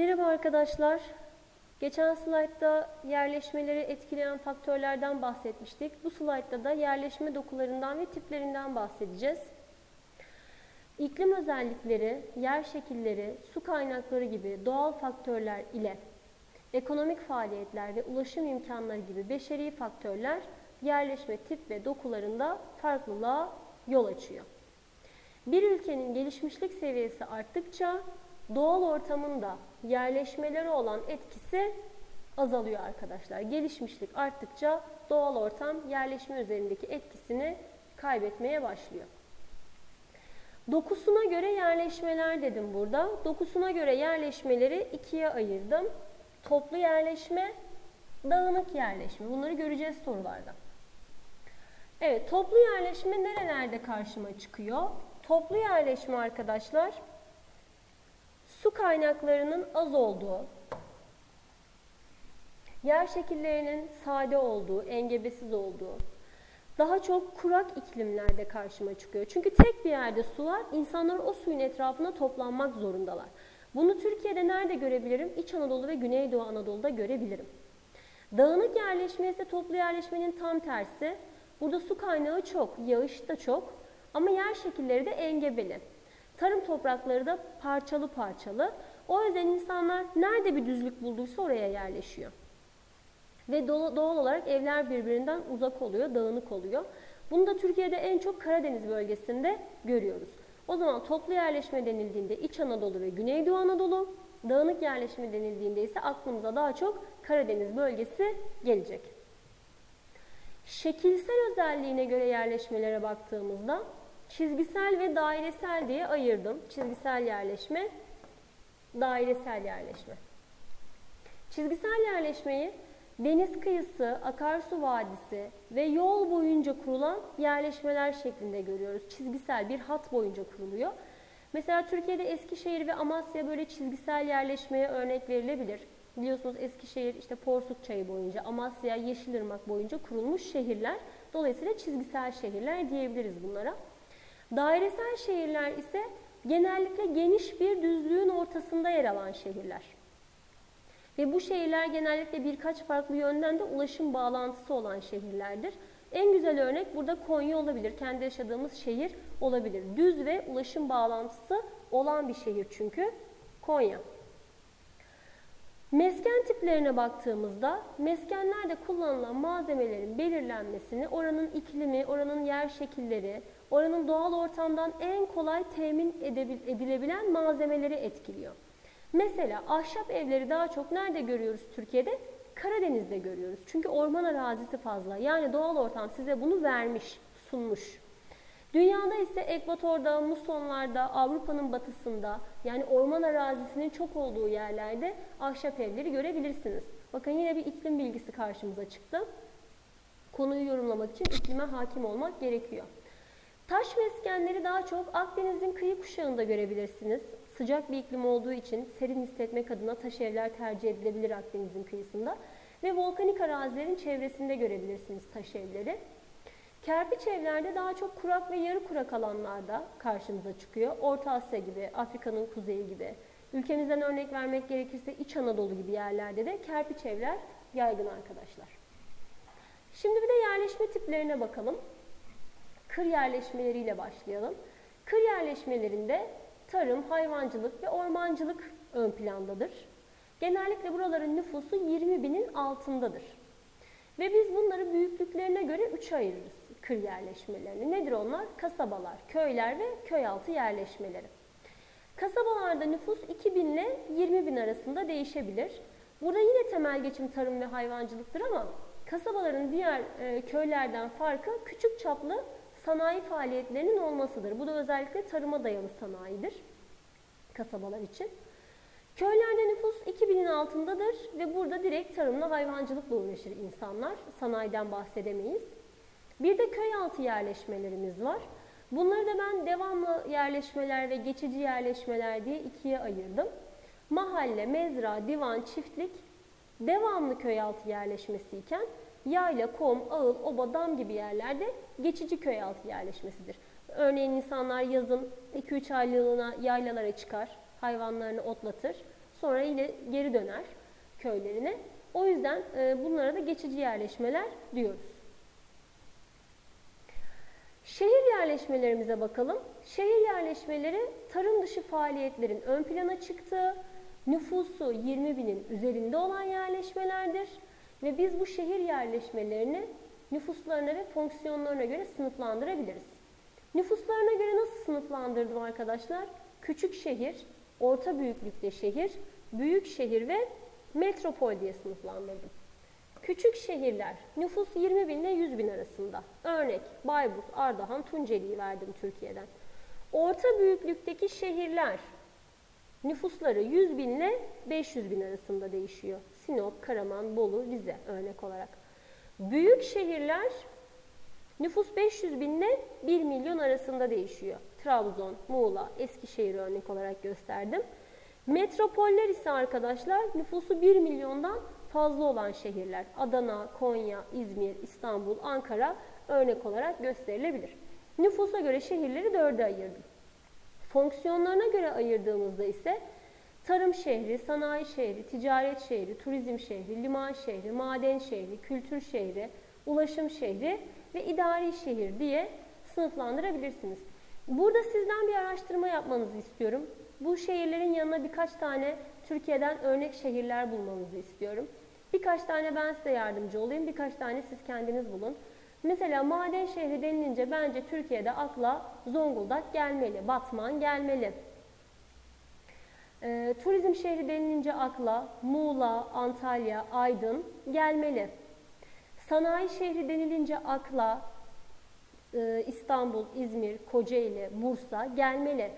Merhaba arkadaşlar. Geçen slaytta yerleşmeleri etkileyen faktörlerden bahsetmiştik. Bu slaytta da yerleşme dokularından ve tiplerinden bahsedeceğiz. İklim özellikleri, yer şekilleri, su kaynakları gibi doğal faktörler ile ekonomik faaliyetler ve ulaşım imkanları gibi beşeri faktörler yerleşme tip ve dokularında farklılığa yol açıyor. Bir ülkenin gelişmişlik seviyesi arttıkça doğal ortamında yerleşmelere olan etkisi azalıyor arkadaşlar. Gelişmişlik arttıkça doğal ortam yerleşme üzerindeki etkisini kaybetmeye başlıyor. Dokusuna göre yerleşmeler dedim burada. Dokusuna göre yerleşmeleri ikiye ayırdım. Toplu yerleşme, dağınık yerleşme. Bunları göreceğiz sorularda. Evet, toplu yerleşme nerelerde karşıma çıkıyor? Toplu yerleşme arkadaşlar, su kaynaklarının az olduğu, yer şekillerinin sade olduğu, engebesiz olduğu, daha çok kurak iklimlerde karşıma çıkıyor. Çünkü tek bir yerde su var, insanlar o suyun etrafına toplanmak zorundalar. Bunu Türkiye'de nerede görebilirim? İç Anadolu ve Güneydoğu Anadolu'da görebilirim. Dağınık yerleşme ise toplu yerleşmenin tam tersi. Burada su kaynağı çok, yağış da çok ama yer şekilleri de engebeli. Tarım toprakları da parçalı parçalı. O yüzden insanlar nerede bir düzlük bulduysa oraya yerleşiyor. Ve doğal olarak evler birbirinden uzak oluyor, dağınık oluyor. Bunu da Türkiye'de en çok Karadeniz bölgesinde görüyoruz. O zaman toplu yerleşme denildiğinde İç Anadolu ve Güneydoğu Anadolu, dağınık yerleşme denildiğinde ise aklımıza daha çok Karadeniz bölgesi gelecek. Şekilsel özelliğine göre yerleşmelere baktığımızda çizgisel ve dairesel diye ayırdım. Çizgisel yerleşme, dairesel yerleşme. Çizgisel yerleşmeyi deniz kıyısı, akarsu vadisi ve yol boyunca kurulan yerleşmeler şeklinde görüyoruz. Çizgisel bir hat boyunca kuruluyor. Mesela Türkiye'de Eskişehir ve Amasya böyle çizgisel yerleşmeye örnek verilebilir. Biliyorsunuz Eskişehir işte Porsuk Çayı boyunca, Amasya, Yeşilırmak boyunca kurulmuş şehirler. Dolayısıyla çizgisel şehirler diyebiliriz bunlara. Dairesel şehirler ise genellikle geniş bir düzlüğün ortasında yer alan şehirler. Ve bu şehirler genellikle birkaç farklı yönden de ulaşım bağlantısı olan şehirlerdir. En güzel örnek burada Konya olabilir. Kendi yaşadığımız şehir olabilir. Düz ve ulaşım bağlantısı olan bir şehir çünkü Konya. Mesken tiplerine baktığımızda meskenlerde kullanılan malzemelerin belirlenmesini oranın iklimi, oranın yer şekilleri, oranın doğal ortamdan en kolay temin edilebilen malzemeleri etkiliyor. Mesela ahşap evleri daha çok nerede görüyoruz Türkiye'de? Karadeniz'de görüyoruz. Çünkü orman arazisi fazla. Yani doğal ortam size bunu vermiş, sunmuş. Dünyada ise ekvatorda, musonlarda, Avrupa'nın batısında yani orman arazisinin çok olduğu yerlerde ahşap evleri görebilirsiniz. Bakın yine bir iklim bilgisi karşımıza çıktı. Konuyu yorumlamak için iklime hakim olmak gerekiyor. Taş meskenleri daha çok Akdeniz'in kıyı kuşağında görebilirsiniz. Sıcak bir iklim olduğu için serin hissetmek adına taş evler tercih edilebilir Akdeniz'in kıyısında. Ve volkanik arazilerin çevresinde görebilirsiniz taş evleri. Kerpiç evlerde daha çok kurak ve yarı kurak alanlarda karşımıza çıkıyor. Orta Asya gibi, Afrika'nın kuzeyi gibi. Ülkemizden örnek vermek gerekirse İç Anadolu gibi yerlerde de kerpiç evler yaygın arkadaşlar. Şimdi bir de yerleşme tiplerine bakalım. Kır yerleşmeleriyle başlayalım. Kır yerleşmelerinde tarım, hayvancılık ve ormancılık ön plandadır. Genellikle buraların nüfusu 20 binin altındadır. Ve biz bunları büyüklüklerine göre üçe ayırırız kır yerleşmelerini. Nedir onlar? Kasabalar, köyler ve köy altı yerleşmeleri. Kasabalarda nüfus 2 bin ile 20 bin arasında değişebilir. Burada yine temel geçim tarım ve hayvancılıktır ama kasabaların diğer e, köylerden farkı küçük çaplı sanayi faaliyetlerinin olmasıdır. Bu da özellikle tarıma dayalı sanayidir kasabalar için. Köylerde nüfus 2000'in altındadır ve burada direkt tarımla hayvancılıkla uğraşır insanlar. Sanayiden bahsedemeyiz. Bir de köy altı yerleşmelerimiz var. Bunları da ben devamlı yerleşmeler ve geçici yerleşmeler diye ikiye ayırdım. Mahalle, mezra, divan, çiftlik devamlı köy altı yerleşmesi iken yayla, kom, ağıl, oba, dam gibi yerlerde geçici köy altı yerleşmesidir. Örneğin insanlar yazın 2-3 aylığına yaylalara çıkar, hayvanlarını otlatır. Sonra yine geri döner köylerine. O yüzden e, bunlara da geçici yerleşmeler diyoruz. Şehir yerleşmelerimize bakalım. Şehir yerleşmeleri tarım dışı faaliyetlerin ön plana çıktığı, nüfusu 20 binin üzerinde olan yerleşmelerdir. Ve biz bu şehir yerleşmelerini nüfuslarına ve fonksiyonlarına göre sınıflandırabiliriz. Nüfuslarına göre nasıl sınıflandırdım arkadaşlar? Küçük şehir, orta büyüklükte şehir, büyük şehir ve metropol diye sınıflandırdım. Küçük şehirler nüfus 20 bin ile 100 bin arasında. Örnek Bayburt, Ardahan, Tunceli'yi verdim Türkiye'den. Orta büyüklükteki şehirler nüfusları 100 bin ile 500 bin arasında değişiyor. Sinop, Karaman, Bolu, Rize örnek olarak. Büyük şehirler nüfus 500 bin ile 1 milyon arasında değişiyor. Trabzon, Muğla, Eskişehir örnek olarak gösterdim. Metropoller ise arkadaşlar nüfusu 1 milyondan fazla olan şehirler. Adana, Konya, İzmir, İstanbul, Ankara örnek olarak gösterilebilir. Nüfusa göre şehirleri dörde ayırdım. Fonksiyonlarına göre ayırdığımızda ise tarım şehri, sanayi şehri, ticaret şehri, turizm şehri, liman şehri, maden şehri, kültür şehri, ulaşım şehri ve idari şehir diye sınıflandırabilirsiniz. Burada sizden bir araştırma yapmanızı istiyorum. Bu şehirlerin yanına birkaç tane Türkiye'den örnek şehirler bulmanızı istiyorum. Birkaç tane ben size yardımcı olayım, birkaç tane siz kendiniz bulun. Mesela maden şehri denilince bence Türkiye'de akla Zonguldak gelmeli, Batman gelmeli. E, turizm şehri denilince akla Muğla, Antalya, Aydın gelmeli. Sanayi şehri denilince akla e, İstanbul, İzmir, Kocaeli, Bursa gelmeli.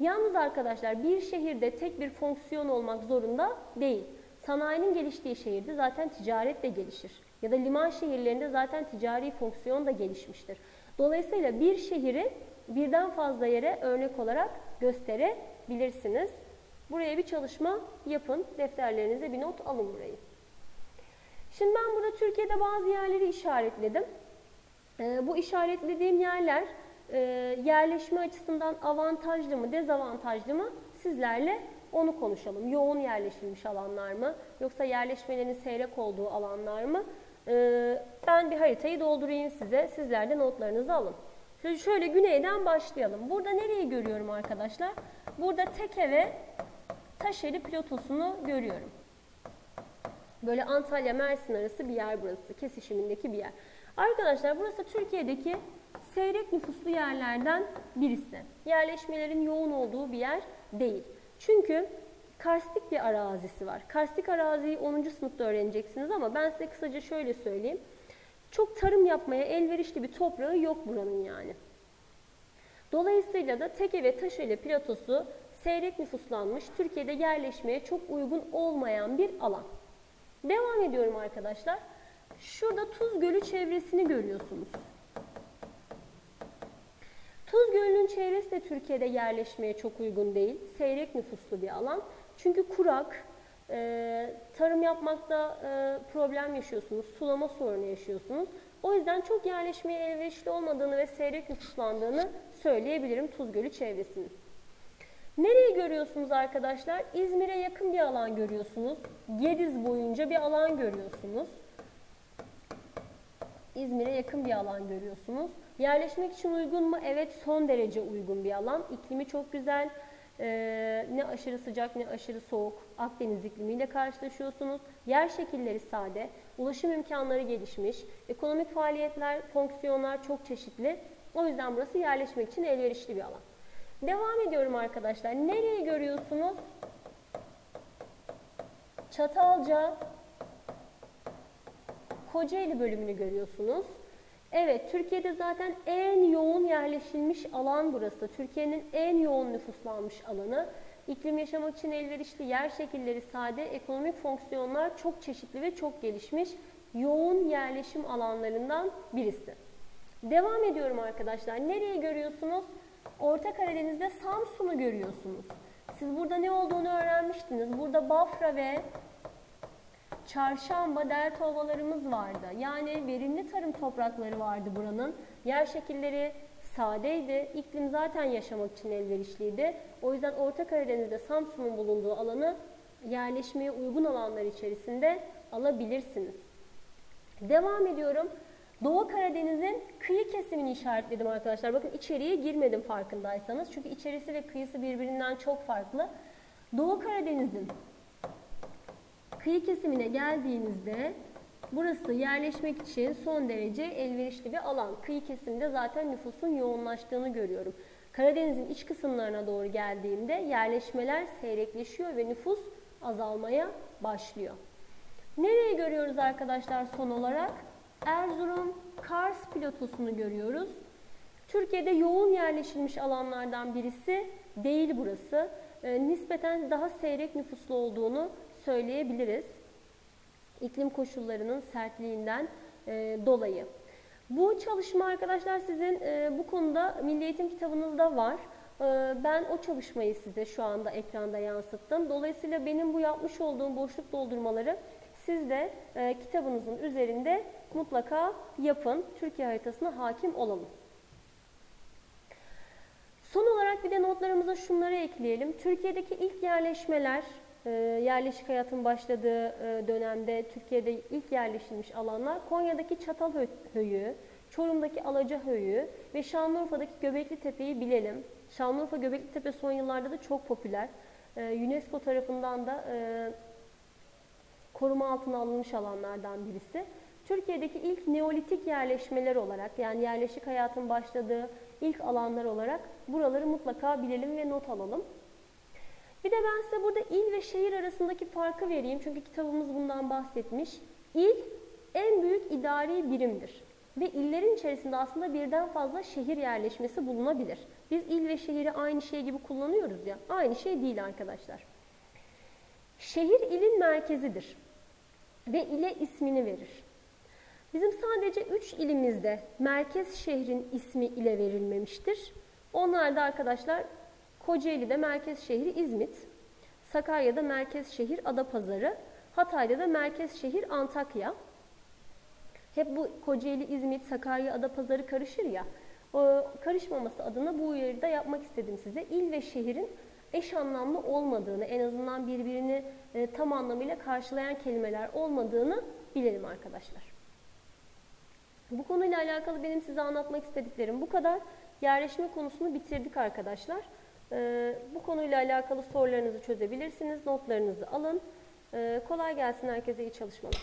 Yalnız arkadaşlar bir şehirde tek bir fonksiyon olmak zorunda değil. Sanayinin geliştiği şehirde zaten ticaret de gelişir. Ya da liman şehirlerinde zaten ticari fonksiyon da gelişmiştir. Dolayısıyla bir şehri birden fazla yere örnek olarak gösterebilirsiniz. Buraya bir çalışma yapın. Defterlerinize bir not alın burayı. Şimdi ben burada Türkiye'de bazı yerleri işaretledim. Ee, bu işaretlediğim yerler e, yerleşme açısından avantajlı mı, dezavantajlı mı sizlerle onu konuşalım. Yoğun yerleşilmiş alanlar mı, yoksa yerleşmelerin seyrek olduğu alanlar mı? Ee, ben bir haritayı doldurayım size, sizler de notlarınızı alın. Şöyle, güneyden başlayalım. Burada nereyi görüyorum arkadaşlar? Burada Teke ve Taşeli platosunu görüyorum. Böyle Antalya Mersin arası bir yer burası. Kesişimindeki bir yer. Arkadaşlar burası Türkiye'deki seyrek nüfuslu yerlerden birisi. Yerleşmelerin yoğun olduğu bir yer değil. Çünkü karstik bir arazisi var. Karstik araziyi 10. sınıfta öğreneceksiniz ama ben size kısaca şöyle söyleyeyim. Çok tarım yapmaya elverişli bir toprağı yok buranın yani. Dolayısıyla da Teke ve Taşeli platosu seyrek nüfuslanmış, Türkiye'de yerleşmeye çok uygun olmayan bir alan. Devam ediyorum arkadaşlar. Şurada Tuz Gölü çevresini görüyorsunuz. Tuz Gölü'nün çevresi de Türkiye'de yerleşmeye çok uygun değil. Seyrek nüfuslu bir alan. Çünkü kurak, e, tarım yapmakta e, problem yaşıyorsunuz, sulama sorunu yaşıyorsunuz. O yüzden çok yerleşmeye elverişli olmadığını ve seyrek nüfuslandığını söyleyebilirim Tuz Gölü çevresinin. Nereyi görüyorsunuz arkadaşlar? İzmir'e yakın bir alan görüyorsunuz. Gediz boyunca bir alan görüyorsunuz. İzmir'e yakın bir alan görüyorsunuz. Yerleşmek için uygun mu? Evet son derece uygun bir alan. İklimi çok güzel. Ee, ne aşırı sıcak ne aşırı soğuk. Akdeniz iklimiyle karşılaşıyorsunuz. Yer şekilleri sade. Ulaşım imkanları gelişmiş. Ekonomik faaliyetler, fonksiyonlar çok çeşitli. O yüzden burası yerleşmek için elverişli bir alan. Devam ediyorum arkadaşlar. Nereyi görüyorsunuz? Çatalca, Kocaeli bölümünü görüyorsunuz. Evet, Türkiye'de zaten en yoğun yerleşilmiş alan burası. Türkiye'nin en yoğun nüfuslanmış alanı. İklim yaşamak için elverişli, yer şekilleri sade, ekonomik fonksiyonlar çok çeşitli ve çok gelişmiş yoğun yerleşim alanlarından birisi. Devam ediyorum arkadaşlar. Nereyi görüyorsunuz? Orta Karadeniz'de Samsun'u görüyorsunuz. Siz burada ne olduğunu öğrenmiştiniz. Burada Bafra ve Çarşamba delta ovalarımız vardı. Yani verimli tarım toprakları vardı buranın. Yer şekilleri sadeydi. İklim zaten yaşamak için elverişliydi. O yüzden Orta Karadeniz'de Samsun'un bulunduğu alanı yerleşmeye uygun alanlar içerisinde alabilirsiniz. Devam ediyorum. Doğu Karadeniz'in kıyı kesimini işaretledim arkadaşlar. Bakın içeriye girmedim farkındaysanız. Çünkü içerisi ve kıyısı birbirinden çok farklı. Doğu Karadeniz'in kıyı kesimine geldiğinizde burası yerleşmek için son derece elverişli bir alan. Kıyı kesiminde zaten nüfusun yoğunlaştığını görüyorum. Karadeniz'in iç kısımlarına doğru geldiğimde yerleşmeler seyrekleşiyor ve nüfus azalmaya başlıyor. Nereyi görüyoruz arkadaşlar son olarak? Erzurum, Kars platosunu görüyoruz. Türkiye'de yoğun yerleşilmiş alanlardan birisi değil burası. E, nispeten daha seyrek nüfuslu olduğunu söyleyebiliriz. İklim koşullarının sertliğinden e, dolayı. Bu çalışma arkadaşlar sizin e, bu konuda Milli Eğitim kitabınızda var. E, ben o çalışmayı size şu anda ekranda yansıttım. Dolayısıyla benim bu yapmış olduğum boşluk doldurmaları siz de e, kitabınızın üzerinde mutlaka yapın. Türkiye haritasına hakim olalım. Son olarak bir de notlarımıza şunları ekleyelim. Türkiye'deki ilk yerleşmeler, e, yerleşik hayatın başladığı e, dönemde Türkiye'de ilk yerleşilmiş alanlar Konya'daki Çatalhöyü, Çorum'daki Alacahöyü ve Şanlıurfa'daki Göbekli Tepe'yi bilelim. Şanlıurfa Göbekli Tepe son yıllarda da çok popüler. E, UNESCO tarafından da e, koruma altına alınmış alanlardan birisi. Türkiye'deki ilk neolitik yerleşmeler olarak yani yerleşik hayatın başladığı ilk alanlar olarak buraları mutlaka bilelim ve not alalım. Bir de ben size burada il ve şehir arasındaki farkı vereyim. Çünkü kitabımız bundan bahsetmiş. İl en büyük idari birimdir. Ve illerin içerisinde aslında birden fazla şehir yerleşmesi bulunabilir. Biz il ve şehri aynı şey gibi kullanıyoruz ya. Aynı şey değil arkadaşlar. Şehir ilin merkezidir ve ile ismini verir. Bizim sadece 3 ilimizde merkez şehrin ismi ile verilmemiştir. Onlar da arkadaşlar Kocaeli'de merkez şehri İzmit, Sakarya'da merkez şehir Adapazarı, Hatay'da da merkez şehir Antakya. Hep bu Kocaeli, İzmit, Sakarya, Adapazarı karışır ya. O karışmaması adına bu uyarıyı da yapmak istedim size. İl ve şehrin eş anlamlı olmadığını, en azından birbirini e, tam anlamıyla karşılayan kelimeler olmadığını bilelim arkadaşlar. Bu konuyla alakalı benim size anlatmak istediklerim bu kadar. Yerleşme konusunu bitirdik arkadaşlar. E, bu konuyla alakalı sorularınızı çözebilirsiniz. Notlarınızı alın. E, kolay gelsin herkese iyi çalışmalar.